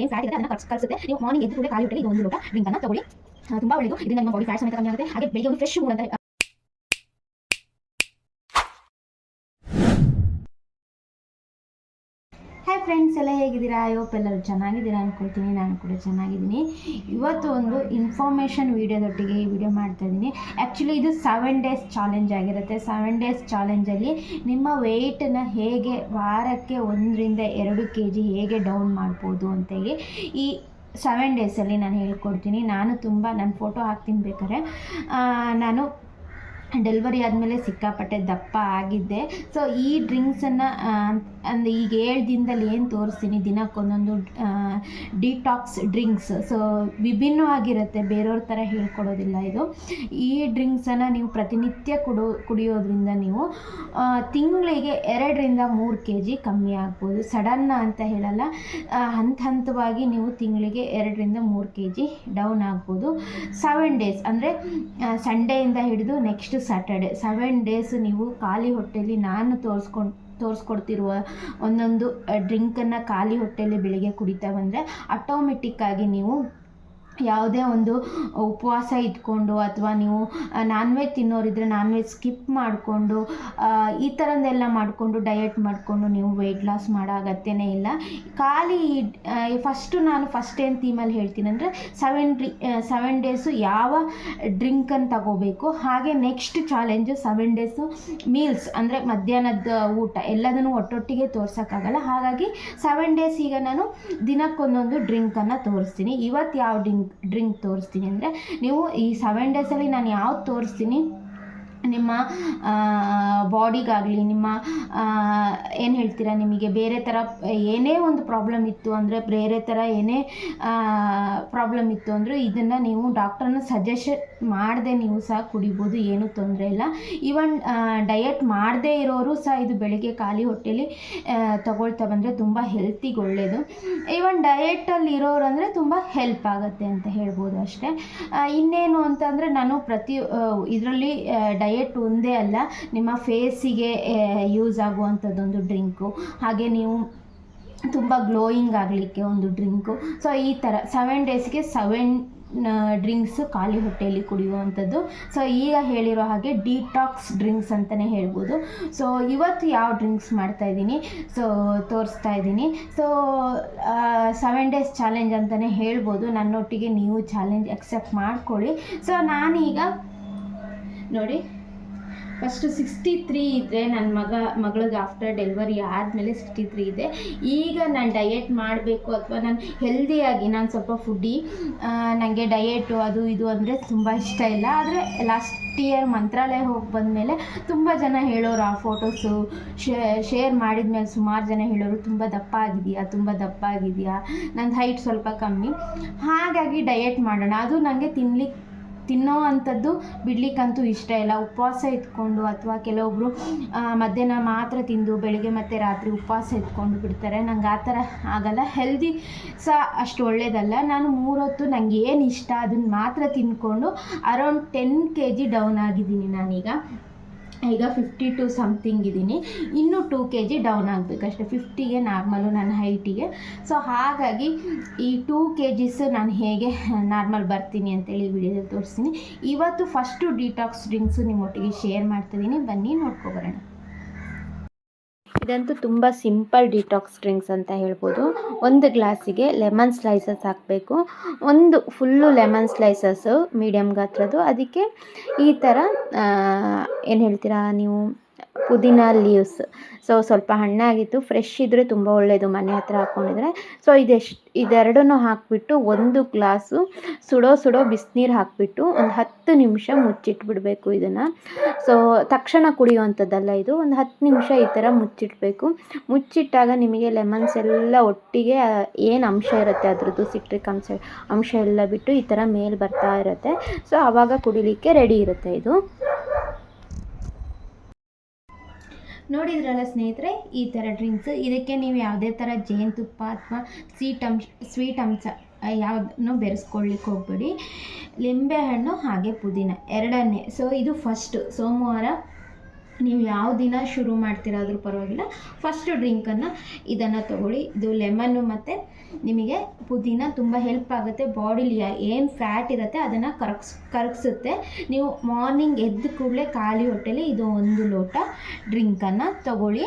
ಏನು ಫ್ಯಾಟ್ ಇದೆ ಅದನ್ನ ಕರ್ಸ್ ಕಲಿಸುತ್ತೆ ನೀವು ಮಾರ್ನಿಂಗ್ ಎದ್ದು ಕೂಡ ಖಾಲಿ ಹೊಟ್ಟೆಗೆ ಇದು ಒಂದು ಲೋಟ. ಡ್ರಿಂಕ್ ಅನ್ನ ತಗೊಳ್ಳಿ. ತುಂಬಾ ಒಳ್ಳೆಯದು ಇದರಿಂದ ನಿಮ್ಮ ಬಾಡಿ ಫ್ಯಾಟ್ ಸಮೇತ ಕಮ್ಮಿ ಆಗುತ್ತೆ. ಹಾಗೆ ಬೆಳಿಗ್ಗೆ ಒಂದು ಫ್ರೆಶ್ ಮೂಡ್ ಅಂತ ಫ್ರೆಂಡ್ಸ್ ಎಲ್ಲ ಹೇಗಿದ್ದೀರಾ? ಐವಪ್ ಎಲ್ಲರೂ ಚೆನ್ನಾಗಿದ್ದೀರಾ ಅಂದ್ಕೊಳ್ತೀನಿ ನಾನು ಕೂಡ ಚೆನ್ನಾಗಿದ್ದೀನಿ. ಇವತ್ತು ಒಂದು ಇನ್ಫಾರ್ಮೇಷನ್ ವೀಡಿಯೋದೊಟ್ಟಿಗೆ ಈ ವಿಡಿಯೋ ಮಾಡ್ತಾ ಇದ್ದೀನಿ. ಆ್ಯಕ್ಚುಲಿ ಇದು ಸೆವೆನ್ ಡೇಸ್ ಚಾಲೆಂಜ್ ಆಗಿರುತ್ತೆ. ಸೆವೆನ್ ಡೇಸ್ ಚಾಲೆಂಜಲ್ಲಿ ನಿಮ್ಮ ವೆಯ್ಟನ್ನು ಹೇಗೆ ವಾರಕ್ಕೆ ಒಂದರಿಂದ ಎರಡು ಕೆ ಜಿ ಹೇಗೆ ಡೌನ್ ಮಾಡ್ಬೋದು ಅಂತೇಳಿ ಈ ಸೆವೆನ್ ಡೇಸಲ್ಲಿ ನಾನು ಹೇಳ್ಕೊಡ್ತೀನಿ. ನಾನು ತುಂಬ ನನ್ನ ಫೋಟೋ ಹಾಕ್ತೀನಿ ಬೇಕಾದ್ರೆ. ನಾನು ಡೆಲಿವರಿ ಆದಮೇಲೆ ಸಿಕ್ಕಾಪಟ್ಟೆ ದಪ್ಪ ಆಗಿದ್ದೆ. ಸೊ ಈ ಡ್ರಿಂಕ್ಸನ್ನು ಅಂದರೆ ಈಗ ಏಳು ದಿನದಲ್ಲಿ ಏನು ತೋರಿಸ್ತೀನಿ ದಿನಕ್ಕೊಂದೊಂದು ಡಿಟಾಕ್ಸ್ ಡ್ರಿಂಕ್ಸ್ ಸೊ ವಿಭಿನ್ನವಾಗಿರುತ್ತೆ, ಬೇರೆಯವ್ರ ಥರ ಹೇಳ್ಕೊಡೋದಿಲ್ಲ ಇದು. ಈ ಡ್ರಿಂಕ್ಸನ್ನು ನೀವು ಪ್ರತಿನಿತ್ಯ ಕುಡೋ, ಕುಡಿಯೋದ್ರಿಂದ ನೀವು ತಿಂಗಳಿಗೆ ಎರಡರಿಂದ ಮೂರು ಕೆ ಜಿ ಕಮ್ಮಿ ಆಗ್ಬೋದು. ಸಡನ್ನ ಅಂತ ಹೇಳಲ್ಲ ಹಂತ ಹಂತವಾಗಿ ನೀವು ತಿಂಗಳಿಗೆ ಎರಡರಿಂದ ಮೂರು ಕೆ ಜಿ ಡೌನ್ ಆಗ್ಬೋದು. ಸೆವೆನ್ ಡೇಸ್ ಅಂದರೆ ಸಂಡೇಯಿಂದ ಹಿಡಿದು ನೆಕ್ಸ್ಟ್ ಸ್ಯಾಟರ್ಡೆ ಸೆವೆನ್ ಡೇಸ್ ನೀವು ಖಾಲಿ ಹೊಟ್ಟೆಯಲ್ಲಿ ನಾನು ತೋರಿಸ್ಕೊಂಡು, ತೋರಿಸ್ಕೊಡ್ತಿರುವ ಒಂದೊಂದು ಡ್ರಿಂಕನ್ನು ಖಾಲಿ ಹೊಟ್ಟೆಯಲ್ಲಿ ಬೆಳಿಗ್ಗೆ ಕುಡಿತಾ ಬಂದರೆ ಆಟೋಮೆಟಿಕ್ಕಾಗಿ ನೀವು ಯಾವುದೇ ಒಂದು ಉಪವಾಸ ಇಟ್ಕೊಂಡು ಅಥವಾ ನೀವು ನಾನ್ ವೆಜ್ ತಿನ್ನೋರಿದ್ರೆ ನಾನ್ ವೆಜ್ ಸ್ಕಿಪ್ ಮಾಡಿಕೊಂಡು ಈ ಥರದ್ದೆಲ್ಲ ಮಾಡಿಕೊಂಡು ಡಯಟ್ ಮಾಡಿಕೊಂಡು ನೀವು ವೆಯ್ಟ್ ಲಾಸ್ ಮಾಡೋ ಅಗತ್ಯನೇ ಇಲ್ಲ. ಖಾಲಿ ಫಸ್ಟು ನಾನು ಫಸ್ಟ್ ಏನು ಥೀಮಲ್ಲಿ ಹೇಳ್ತೀನಿ ಅಂದರೆ ಸೆವೆನ್ ಡ್ರಿ ಸೆವೆನ್ ಡೇಸು ಯಾವ ಡ್ರಿಂಕನ್ನು ತಗೋಬೇಕು, ಹಾಗೆ next challenge seven days meals ಅಂದರೆ ಮಧ್ಯಾಹ್ನದ ಊಟ ಎಲ್ಲದನ್ನು ಒಟ್ಟೊಟ್ಟಿಗೆ ತೋರ್ಸೋಕ್ಕಾಗಲ್ಲ. ಹಾಗಾಗಿ ಸೆವೆನ್ ಡೇಸ್ ಈಗ ನಾನು ದಿನಕ್ಕೊಂದೊಂದು ಡ್ರಿಂಕನ್ನು ತೋರಿಸ್ತೀನಿ. ಇವತ್ತು ಯಾವ ಡ್ರಿಂಕ್ ಡ್ರಿಂಕ್ ತೋರಿಸ್ತೀನಿ. ಅಂದರೆ ನೀವು ಈ ಸೆವೆನ್ ಡೇಸಲ್ಲಿ ನಾನು ಯಾವ್ದು ತೋರಿಸ್ತೀನಿ? ನಿಮ್ಮ ಬಾಡಿಗಾಗಲಿ, ನಿಮ್ಮ ಏನು ಹೇಳ್ತೀರಾ ನಿಮಗೆ? ಬೇರೆ ಥರ ಏನೇ ಒಂದು ಪ್ರಾಬ್ಲಮ್ ಇತ್ತು ಅಂದರೆ, ಬೇರೆ ಥರ ಏನೇ ಪ್ರಾಬ್ಲಮ್ ಇತ್ತು ಅಂದರೆ ಇದನ್ನು ನೀವು ಡಾಕ್ಟ್ರನ್ನ ಸಜೆಷನ್ ಮಾಡದೆ ನೀವು ಸಹ ಕುಡಿಬೋದು, ಏನೂ ತೊಂದರೆ ಇಲ್ಲ. ಈವನ್ ಡಯಟ್ ಮಾಡದೇ ಇರೋರು ಸಹ ಇದು ಬೆಳಿಗ್ಗೆ ಖಾಲಿ ಹೊಟ್ಟೆಲಿ ತೊಗೊಳ್ತಾ ಬಂದರೆ ತುಂಬ ಹೆಲ್ತಿಗೆ ಒಳ್ಳೆಯದು ಈವನ್ ಡಯಟಲ್ಲಿ ಇರೋರು ಅಂದರೆ ತುಂಬ ಹೆಲ್ಪ್ ಆಗುತ್ತೆ ಅಂತ ಹೇಳ್ಬೋದು ಅಷ್ಟೇ. ಇನ್ನೇನು ಅಂತಂದರೆ ನಾನು ಪ್ರತಿ ಇದರಲ್ಲಿ ಡಯಟ್ ಒಂದೇ ಅಲ್ಲ, ನಿಮ್ಮ ಫೇಸಿಗೆ ಯೂಸ್ ಆಗುವಂಥದ್ದೊಂದು ಡ್ರಿಂಕು ಹಾಗೆ ನೀವು ತುಂಬ ಗ್ಲೋಯಿಂಗ್ ಆಗಲಿಕ್ಕೆ ಒಂದು ಡ್ರಿಂಕು ಸೊ ಈ ಥರ ಸೆವೆನ್ ಡೇಸ್ಗೆ ಸೆವೆನ್ ಡ್ರಿಂಕ್ಸು ಖಾಲಿ ಹೊಟ್ಟೆಯಲ್ಲಿ ಕುಡಿಯುವಂಥದ್ದು ಸೊ ಈಗ ಹೇಳಿರೋ ಹಾಗೆ ಡಿಟಾಕ್ಸ್ ಡ್ರಿಂಕ್ಸ್ ಅಂತಲೇ ಹೇಳ್ಬೋದು. ಸೊ ಇವತ್ತು ಯಾವ ಡ್ರಿಂಕ್ಸ್ ಮಾಡ್ತಾ ಇದ್ದೀನಿ? ಸೊ ತೋರಿಸ್ತಾ ಇದ್ದೀನಿ. ಸೊ ಸೆವೆನ್ ಡೇಸ್ ಚಾಲೆಂಜ್ ಅಂತಲೇ ಹೇಳ್ಬೋದು. ನನ್ನೊಟ್ಟಿಗೆ ನೀವು ಚಾಲೆಂಜ್ ಅಕ್ಸೆಪ್ಟ್ ಮಾಡ್ಕೊಳ್ಳಿ. ಸೊ ನಾನೀಗ ನೋಡಿ. ಫಸ್ಟು ಸಿಕ್ಸ್ಟಿ ತ್ರೀ ಇದ್ದರೆ ನನ್ನ ಮಗ, ಮಗಳಿಗೆ ಆಫ್ಟರ್ ಡೆಲಿವರಿ ಆದಮೇಲೆ ಸಿಕ್ಸ್ಟಿ ತ್ರೀ ಇದೆ. ಈಗ ನಾನು ಡಯೆಟ್ ಮಾಡಬೇಕು ಅಥವಾ ನಾನು ಹೆಲ್ದಿಯಾಗಿ ನಾನು ಸ್ವಲ್ಪ ಫುಡ್ಡಿ ನನಗೆ ಡಯೆಟು ಅದು ಇದು ಅಂದರೆ ತುಂಬ ಇಷ್ಟ ಇಲ್ಲ. ಆದರೆ ಲಾಸ್ಟ್ ಇಯರ್ ಮಂತ್ರಾಲಯ ಹೋಗಿ ಬಂದಮೇಲೆ ತುಂಬ ಜನ ಹೇಳೋರು, ಆ ಫೋಟೋಸು ಶೇರ್ ಮಾಡಿದ ಮೇಲೆ ಸುಮಾರು ಜನ ಹೇಳೋರು, ತುಂಬ ದಪ್ಪ ಆಗಿದೆಯಾ, ತುಂಬ ದಪ್ಪ ಆಗಿದೆಯಾ? ನಂದು ಹೈಟ್ ಸ್ವಲ್ಪ ಕಮ್ಮಿ. ಹಾಗಾಗಿ ಡಯೆಟ್ ಮಾಡೋಣ. ಅದು ನನಗೆ ತಿನ್ಲಿಕ್ಕೆ ತಿನ್ನೋ ಅಂಥದ್ದು ಬಿಡ್ಲಿಕ್ಕಂತೂ ಇಷ್ಟ ಇಲ್ಲ. ಉಪವಾಸ ಇದ್ಕೊಂಡು ಅಥವಾ ಕೆಲವೊಬ್ಬರು ಮಧ್ಯಾಹ್ನ ಮಾತ್ರ ತಿಂದು ಬೆಳಿಗ್ಗೆ ಮತ್ತು ರಾತ್ರಿ ಉಪವಾಸ ಇದ್ಕೊಂಡು ಬಿಡ್ತಾರೆ. ನಂಗೆ ಆ ಥರ ಆಗಲ್ಲ. ಹೆಲ್ದಿ ಸಹ ಅಷ್ಟು ಒಳ್ಳೆಯದಲ್ಲ ನಾನು ಮೂರೊತ್ತು ನಂಗೆ ಏನು ಇಷ್ಟ ಅದನ್ನು ಮಾತ್ರ ತಿಂದ್ಕೊಂಡು around ten K G down ಆಗಿದ್ದೀನಿ ನಾನೀಗ. ಈಗ ಫಿಫ್ಟಿ ಟು ಸಮಥಿಂಗ್ ಇದ್ದೀನಿ ಇನ್ನೂ ಟೂ ಕೆ ಜಿ ಡೌನ್ ಆಗಬೇಕಷ್ಟೆ ಫಿಫ್ಟಿಗೆ ನಾರ್ಮಲು ನನ್ನ ಹೈಟಿಗೆ ಸೊ ಹಾಗಾಗಿ ಈ ಟೂ ಕೆ ಜಿಸ್ ನಾನು ಹೇಗೆ ನಾರ್ಮಲ್ ಬರ್ತೀನಿ ಅಂತೇಳಿ ವಿಡಿಯೋದಲ್ಲಿ ತೋರಿಸ್ತೀನಿ. ಇವತ್ತು ಫಸ್ಟು ಡಿಟಾಕ್ಸ್ ಡ್ರಿಂಕ್ಸು ನಿಮ್ಮೊಟ್ಟಿಗೆ ಶೇರ್ ಮಾಡ್ತಿದ್ದೀನಿ. ಬನ್ನಿ ನೋಡ್ಕೊಬರೋಣ ಇದಂತೂ ತುಂಬ ಸಿಂಪಲ್ ಡಿಟಾಕ್ಸ್ ಡ್ರಿಂಕ್ಸ್ ಅಂತ ಹೇಳ್ಬೋದು. ಒಂದು ಗ್ಲಾಸಿಗೆ ಲೆಮನ್ ಸ್ಲೈಸಸ್ ಹಾಕಬೇಕು. ಒಂದು ಫುಲ್ಲು ಲೆಮನ್ ಸ್ಲೈಸಸ್ಸು ಮೀಡಿಯಮ್ ಗಾತ್ರದ್ದು ಅದಕ್ಕೆ ಈ ಥರ ಏನು ಹೇಳ್ತೀರಾ ನೀವು? ಪುದೀನ ಲೀವ್ಸ್. ಸೊ ಸ್ವಲ್ಪ ಹಣ್ಣಾಗಿತ್ತು ಫ್ರೆಶ್ ಇದ್ದರೆ ತುಂಬ ಒಳ್ಳೆಯದು ಮನೆ ಹತ್ರ ಹಾಕ್ಕೊಂಡಿದ್ರೆ ಸೊ ಇದೆಷ್ಟು, ಇದೆರಡನ್ನೂ ಹಾಕಿಬಿಟ್ಟು ಒಂದು ಗ್ಲಾಸು ಸುಡೋ ಸುಡೋ ಬಿಸಿನೀರು ಹಾಕಿಬಿಟ್ಟು ಒಂದು ಹತ್ತು ನಿಮಿಷ ಮುಚ್ಚಿಟ್ಬಿಡಬೇಕು ಇದನ್ನು. ಸೊ ತಕ್ಷಣ ಕುಡಿಯುವಂಥದ್ದಲ್ಲ ಇದು. ಒಂದು ಹತ್ತು ನಿಮಿಷ ಈ ಥರ ಮುಚ್ಚಿಡಬೇಕು ಮುಚ್ಚಿಟ್ಟಾಗ ನಿಮಗೆ ಲೆಮನ್ಸ್ ಎಲ್ಲ ಒಟ್ಟಿಗೆ ಏನು ಅಂಶ ಇರುತ್ತೆ ಅದರದ್ದು? ಸಿಟ್ರಿಕ್ ಅಂಶ ಅಂಶ ಎಲ್ಲ ಬಿಟ್ಟು ಈ ಥರ ಮೇಲೆ ಬರ್ತಾ ಇರುತ್ತೆ. ಸೊ ಆವಾಗ ಕುಡಿಲಿಕ್ಕೆ ರೆಡಿ ಇರುತ್ತೆ ಇದು. ನೋಡಿದ್ರಲ್ಲ ಸ್ನೇಹಿತರೆ, ಈ ಥರ ಡ್ರಿಂಕ್ಸ್ ಇದಕ್ಕೆ ನೀವು ಯಾವುದೇ ಥರ ಜೇನುತುಪ್ಪ ಅಥವಾ ಸ್ವೀಟ್ ಅಂಶ ಸ್ವೀಟ್ ಅಂಶ ಯಾವುದನ್ನು ಬೆರೆಸ್ಕೊಳ್ಳಿಕ್ಕೆ ಹೋಗ್ಬೇಡಿ. ಲಿಂಬೆಹಣ್ಣು ಹಾಗೆ ಪುದೀನ ಎರಡನ್ನೇ. ಸೊ ಇದು ಫಸ್ಟು ಸೋಮವಾರ ನೀವು ಯಾವ ದಿನ ಶುರು ಮಾಡ್ತಿರಾದ್ರೂ ಪರವಾಗಿಲ್ಲ. ಫಸ್ಟ್ ಡ್ರಿಂಕನ್ನು ಇದನ್ನು ತಗೊಳ್ಳಿ. ಇದು ಲೆಮನ್ನು ಮತ್ತು ನಿಮಗೆ ಪುದೀನ ತುಂಬ ಹೆಲ್ಪ್ ಆಗುತ್ತೆ. ಬಾಡಿಲಿ ಏನು ಫ್ಯಾಟ್ ಇರುತ್ತೆ ಅದನ್ನು ಕರಗ್ಸ್, ಕರಗಿಸುತ್ತೆ. ನೀವು ಮಾರ್ನಿಂಗ್ ಎದ್ದ ಕೂಡಲೇ ಖಾಲಿ ಹೊಟ್ಟೆಲಿ ಇದು ಒಂದು ಲೋಟ ಡ್ರಿಂಕನ್ನು ತಗೊಳ್ಳಿ.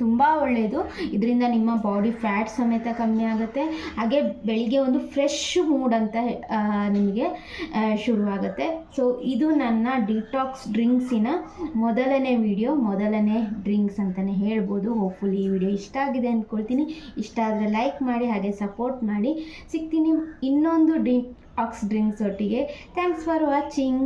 ತುಂಬ ಒಳ್ಳೆಯದು ಇದರಿಂದ ನಿಮ್ಮ ಬಾಡಿ ಫ್ಯಾಟ್ ಸಮೇತ ಕಮ್ಮಿ ಆಗುತ್ತೆ. ಹಾಗೆ ಬೆಳಿಗ್ಗೆ ಒಂದು ಫ್ರೆಶ್ ಮೂಡ್ ಅಂತ ನಿಮಗೆ ಶುರುವಾಗುತ್ತೆ. ಸೊ ಇದು ನನ್ನ ಡಿಟಾಕ್ಸ್ ಡ್ರಿಂಕ್ಸಿನ ಮೊದಲನೇ ವಿಡಿಯೋ ಮೊದಲನೇ ಡ್ರಿಂಕ್ಸ್ ಅಂತಲೇ ಹೇಳ್ಬೋದು. ಹೋಪ್ಫುಲಿ ಈ ವಿಡಿಯೋ ಇಷ್ಟ ಆಗಿದೆ ಅಂದ್ಕೊಳ್ತೀನಿ ಇಷ್ಟ ಆದರೆ ಲೈಕ್ ಮಾಡಿ, ಹಾಗೆ ಸಪೋರ್ಟ್ ಮಾಡಿ. ಸಿಗ್ತೀನಿ ಇನ್ನೊಂದು ಡಿಟಾಕ್ಸ್ ಡ್ರಿಂಕ್ಸ್ ಒಟ್ಟಿಗೆ. Thanks for watching